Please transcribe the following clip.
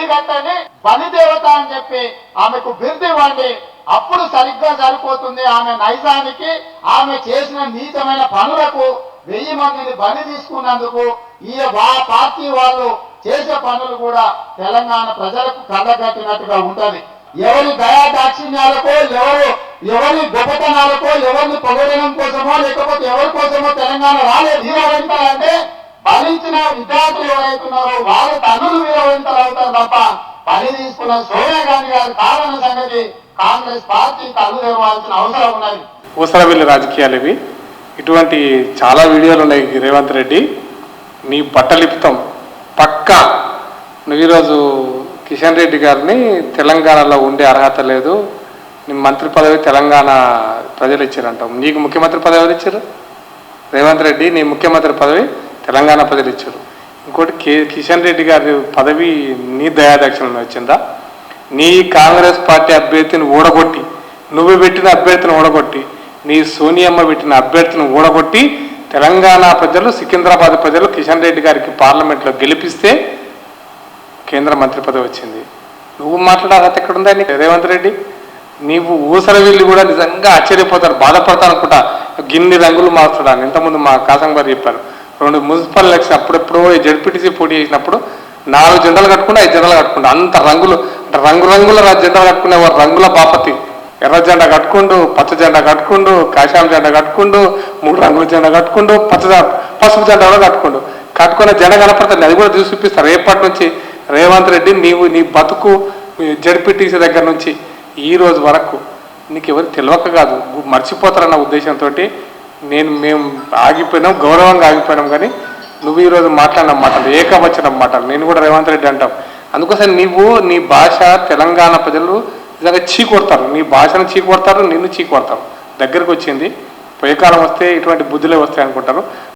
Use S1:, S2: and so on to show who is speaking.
S1: గుడి కట్టండి బలి దేవత అని చెప్పి ఆమెకు బిరుదు ఇవ్వండి. అప్పుడు సరిగ్గా సరిపోతుంది ఆమె నైజానికి ఆమె చేసిన నీచమైన పనులకు వెయ్యి మందిని బలి తీసుకున్నందుకు ఈ పార్టీ వాళ్ళు చేసే పనులు కూడా తెలంగాణ ప్రజలకు కళ్ళగట్టినట్టుగా ఉంటది. ఎవరి దయా దాక్షిణ్యాలకో ఎవరు ఎవరి గొప్పతనాలకో ఎవరిని పొగడడం కోసమో లేకపోతే ఎవరి కోసమో తెలంగాణ రాలేదు. అంటే బలించిన విద్యార్థులు ఎవరైతున్నారో బలి సోనియా గాంధీ గారి కారణ సంగతి కాంగ్రెస్ పార్టీ కళ్ళు తెరవాల్సిన అవసరం ఉన్నది.
S2: ఊసరవెల్లి రాజకీయాలు ఇవి. ఇటువంటి చాలా వీడియోలు ఉన్నాయి రేవంత్ రెడ్డి. నీ బట్టలిప్తం. పక్కా. నువ్వు ఈరోజు కిషన్ రెడ్డి గారిని తెలంగాణలో ఉండే అర్హత లేదు. నీ మంత్రి పదవి తెలంగాణ ప్రజలు ఇచ్చారంటావు. నీకు ముఖ్యమంత్రి పదవి ఎవరు ఇచ్చారు? రేవంత్ రెడ్డి నీ ముఖ్యమంత్రి పదవి తెలంగాణ ప్రజలు ఇచ్చారు. ఇంకోటి కే కిషన్ రెడ్డి గారి పదవి నీ దయాదక్షిణ వచ్చిందా? నీ కాంగ్రెస్ పార్టీ అభ్యర్థిని ఓడగొట్టి నువ్వు పెట్టిన అభ్యర్థిని ఓడగొట్టి నీ సోనియమ్మ పెట్టిన అభ్యర్థిని ఓడగొట్టి తెలంగాణ ప్రజలు సికింద్రాబాద్ ప్రజలు కిషన్ రెడ్డి గారికి పార్లమెంట్లో గెలిపిస్తే కేంద్ర మంత్రి పదవి వచ్చింది. నువ్వు మాట్లాడాలి అర్హత ఎక్కడుందా నీకు రేవంత్ రెడ్డి నీవు ఊసర వెళ్ళి కూడా నిజంగా ఆశ్చర్యపోతారు బాధపడతారు అనుకుంటా. గిన్ని రంగులు మార్చడానికి ఇంతకుముందు మా కాసం గారు చెప్పారు. రెండు మున్సిపల్ ఎలక్షన్ అప్పుడెప్పుడో జడ్పీటీసీ పోటీ చేసినప్పుడు నాలుగు జెండాలు కట్టుకుంటే ఐదు జెండాలు కట్టుకుంటా. అంత రంగులు రంగురంగుల రంగు రంగుల కట్టుకునే రంగుల బాపతి. ఎర్ర జెండా కట్టుకుండు పచ్చ జెండా కట్టుకుండు కాషాయం జెండా కట్టుకుండు మూడు రంగుల జెండా కట్టుకుండు పచ్చ పసుపు జెండా కూడా కట్టుకుండు కట్టుకునే జెండా కనపడుతుంది. అది కూడా చూసి చూపిస్తారు రేపటి నుంచి రేవంత్ రెడ్డి నీవు నీ బతుకు జడ్పీటీసీ దగ్గర నుంచి ఈ రోజు వరకు నీకు ఎవరు తెలియక కాదు. మర్చిపోతారన్న ఉద్దేశంతో నేను మేము ఆగిపోయినాం గౌరవంగా ఆగిపోయినాం కానీ నువ్వు ఈరోజు మాట్లాడిన మాటలు ఏకవచనం మాటలు. నేను కూడా రేవంత్ రెడ్డి అంటాం. అందుకోసం నీవు నీ భాష తెలంగాణ ప్రజలు ఇలాగ చీకొడతారు. నీ భాషను చీకొడతారు నిన్ను చీకొడతారు. దగ్గరకు వచ్చింది పోయే కాలం వస్తే ఇటువంటి బుద్ధులే వస్తాయి అనుకుంటారు